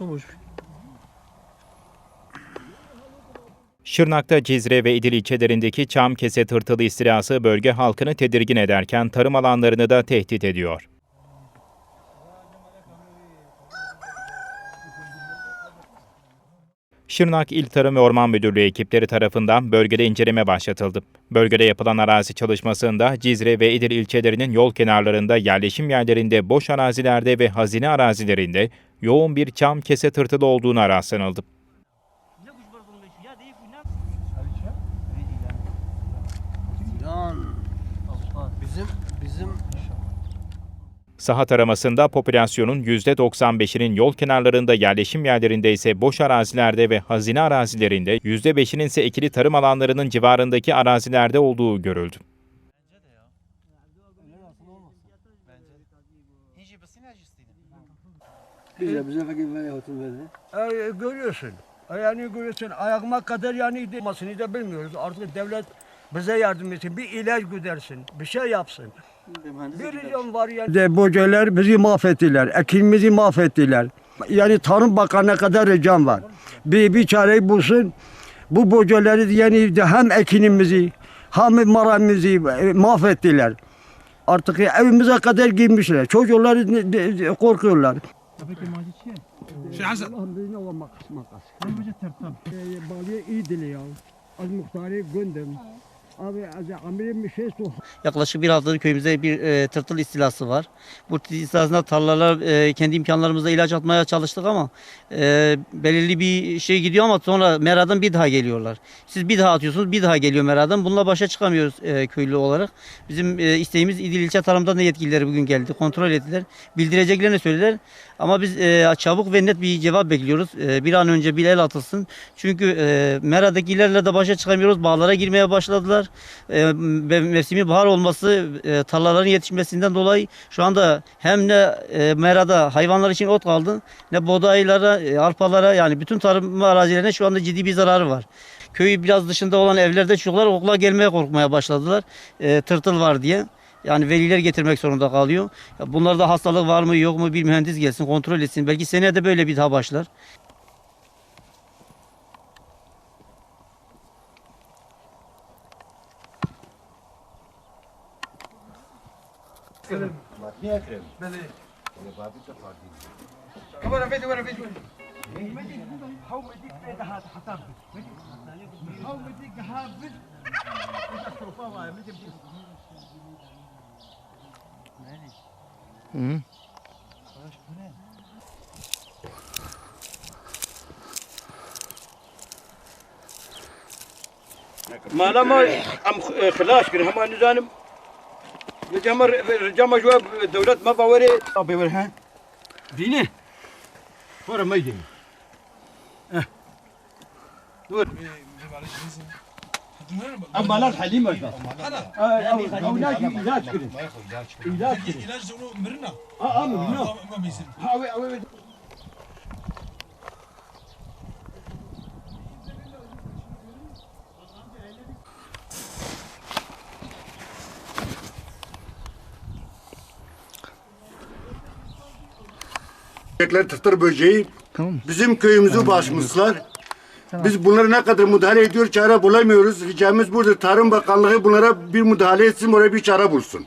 olmuş. Şırnak'ta Cizre ve İdil ilçelerindeki çam kese tırtılı istilası bölge halkını tedirgin ederken tarım alanlarını da tehdit ediyor. Şırnak İl Tarım ve Orman Müdürlüğü ekipleri tarafından bölgede inceleme başlatıldı. Bölgede yapılan arazi çalışmasında Cizre ve İdil ilçelerinin yol kenarlarında, yerleşim yerlerinde, boş arazilerde ve hazine arazilerinde yoğun bir çam kese tırtılı olduğuna rastlanıldı. Bizim bizim Saha taramasında popülasyonun %95'inin yol kenarlarında yerleşim yerlerinde ise boş arazilerde ve hazine arazilerinde %5'inin ise ekili tarım alanlarının civarındaki arazilerde olduğu görüldü. Bize bize fakir ver hatun verdi. E, görüyorsun. E, Yani görüyorsun ayağıma kadar yani olmasını da bilmiyoruz. Artık devlet bize yardım etsin. Bir ilaç güdersin. Bir şey yapsın. Bir milyon var yani. De bocalar bizi mahvettiler. Ekimimizi mahvettiler. Yani Tarım Bakanı'na kadar ricam var. Bir, bir çareyi bulsun. Bu bocaları yani de hem ekinimizi hem maramımızı e, mahvettiler. Artık evimize kadar girmişler. Çocuklar de- de- korkuyorlar. Şey Hasan. Alhamdülillah o makas makas. Balığı iyi dili ya. Az muhtarı göndüm. Şey yaklaşık bir haftadır köyümüzde bir e, tırtıl istilası var. Bu istilasında tarlalar e, kendi imkanlarımızla ilaç atmaya çalıştık ama e, belirli bir şey gidiyor ama sonra meradan bir daha geliyorlar. Siz bir daha atıyorsunuz bir daha geliyor meradan. Bununla başa çıkamıyoruz e, köylü olarak. Bizim e, isteğimiz İdil İlçe Tarım'dan da yetkilileri bugün geldi. Kontrol ettiler. Bildireceklerini söylediler. Ama biz e, çabuk ve net bir cevap bekliyoruz. E, bir an önce bir el atılsın. Çünkü e, meradakilerle de başa çıkamıyoruz. Bağlara girmeye başladılar. E, mevsimi bahar olması e, tarlaların yetişmesinden dolayı şu anda hem ne e, merada hayvanlar için ot kaldı ne buğdaylara, e, arpalara yani bütün tarım arazilerine şu anda ciddi bir zararı var. Köyü biraz dışında olan evlerde çocuklar okula gelmeye korkmaya başladılar. E, tırtıl var diye. Yani veliler getirmek zorunda kalıyor. Bunlarda hastalık var mı yok mu bir mühendis gelsin kontrol etsin. Belki seneye de böyle bir daha başlar. ما ما ام خلاص كده هم نزانم. رجما رجما جواب الدولات ما باوري. ابي ورها دينه. ورا ما يدين دور. اما لا الحليمه او ناجي علاج كده علاج كده İlaç da onu mırına. اه اه منو Ama mezin. هاوي هاوي Böcekler tırtır böceği bizim köyümüzü basmışlar. Biz bunlara ne kadar müdahale ediyor çare bulamıyoruz. Ricamız burada Tarım Bakanlığı bunlara bir müdahale etsin, oraya bir çare bulsun.